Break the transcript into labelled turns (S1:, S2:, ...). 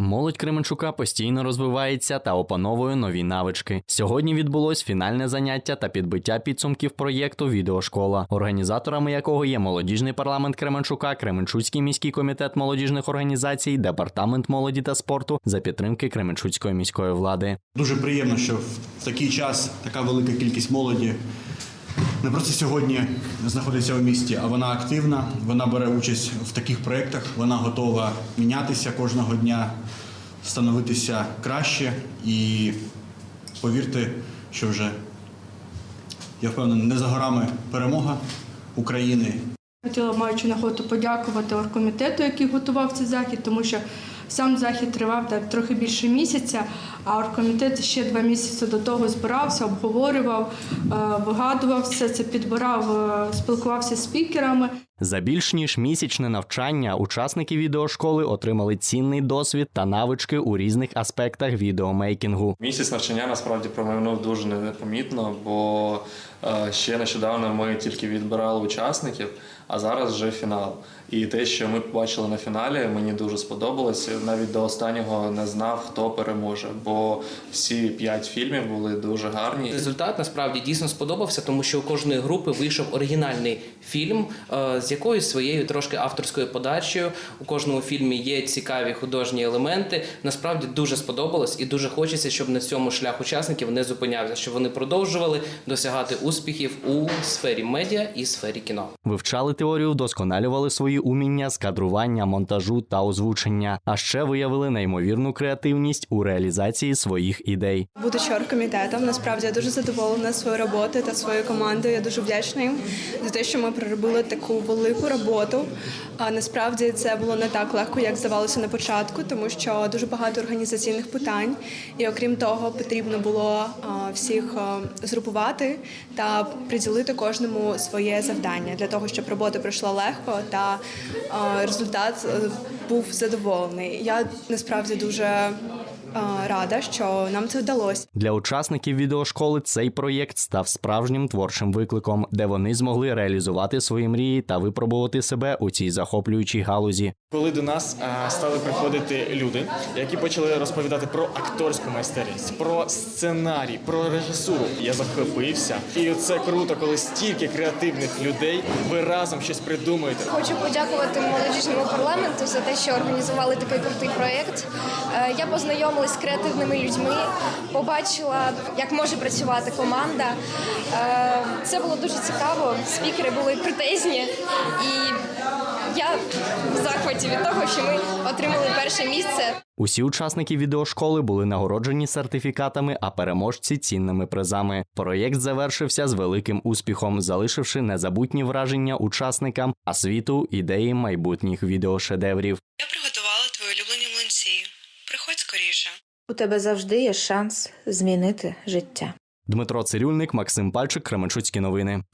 S1: Молодь Кременчука постійно розвивається та опановує нові навички. Сьогодні відбулось фінальне заняття та підбиття підсумків проєкту Відеошкола, організаторами якого є молодіжний парламент Кременчука, Кременчуцький міський комітет молодіжних організацій, департамент молоді та спорту за підтримки Кременчуцької міської влади.
S2: Дуже приємно, що в такий час така велика кількість молоді не просто сьогодні знаходиться у місті, а вона активна, вона бере участь в таких проєктах, вона готова мінятися кожного дня, становитися краще і повірте, що вже я впевнений, не за горами перемога України.
S3: Хотіла, маючи нагоду, подякувати оргкомітету, який готував цей захід, тому що сам захід тривав так, трохи більше місяця, а оргкомітет ще два місяці до того збирався, обговорював, е, вигадував все це, підбирав, е, спілкувався з спікерами.
S1: За більш ніж місячне навчання учасники відеошколи отримали цінний досвід та навички у різних аспектах відеомейкінгу.
S4: Місяць навчання насправді промайнув дуже непомітно, бо е, ще нещодавно ми тільки відбирали учасників, а зараз вже фінал. І те, що ми побачили на фіналі, мені дуже сподобалося. Навіть до останнього не знав, хто переможе, бо всі п'ять фільмів були дуже гарні.
S5: Результат насправді дійсно сподобався, тому що у кожної групи вийшов оригінальний фільм е, з якоюсь своєю трошки авторською подачею. У кожному фільмі є цікаві художні елементи. Насправді дуже сподобалось і дуже хочеться, щоб на цьому шлях учасників не зупинявся, щоб вони продовжували досягати успіхів у сфері медіа і сфері кіно.
S1: Вивчали теорію, вдосконалювали свої уміння з кадрування, монтажу та озвучення, а ще виявили неймовірну креативність у реалізації своїх ідей.
S6: Будучи оргкомітетом, насправді я дуже задоволена своєю роботою та своєю командою. Я дуже вдячна їм за те, що ми проробили таку велику роботу. А насправді це було не так легко, як здавалося на початку, тому що дуже багато організаційних питань, і окрім того, потрібно було всіх згрупувати та приділити кожному своє завдання для того, щоб робота пройшла легко та результат е, був задоволений. Я насправді дуже рада, що нам це вдалося.
S1: Для учасників відеошколи цей проєкт став справжнім творчим викликом, де вони змогли реалізувати свої мрії та випробувати себе у цій захоплюючій галузі.
S7: Коли до нас стали приходити люди, які почали розповідати про акторську майстерність, про сценарій, про режисуру, я захопився. І це круто, коли стільки креативних людей ви разом щось придумуєте.
S8: Хочу подякувати молодіжному парламенту за те, що організували такий крутий проєкт. Е, Я познайомилась з креативними людьми, побачила, як може працювати команда. Е, Це було дуже цікаво. Спікери були крутезні, і я в захваті від того, що ми отримали перше місце.
S1: Усі учасники відеошколи були нагороджені сертифікатами, а переможці цінними призами. Проєкт завершився з великим успіхом, залишивши незабутні враження учасникам, а світу ідеї майбутніх відеошедеврів.
S9: Приходь скоріше.
S10: У тебе завжди є шанс змінити життя.
S1: Дмитро Цирюльник, Максим Пальчик, Кременчуцькі новини.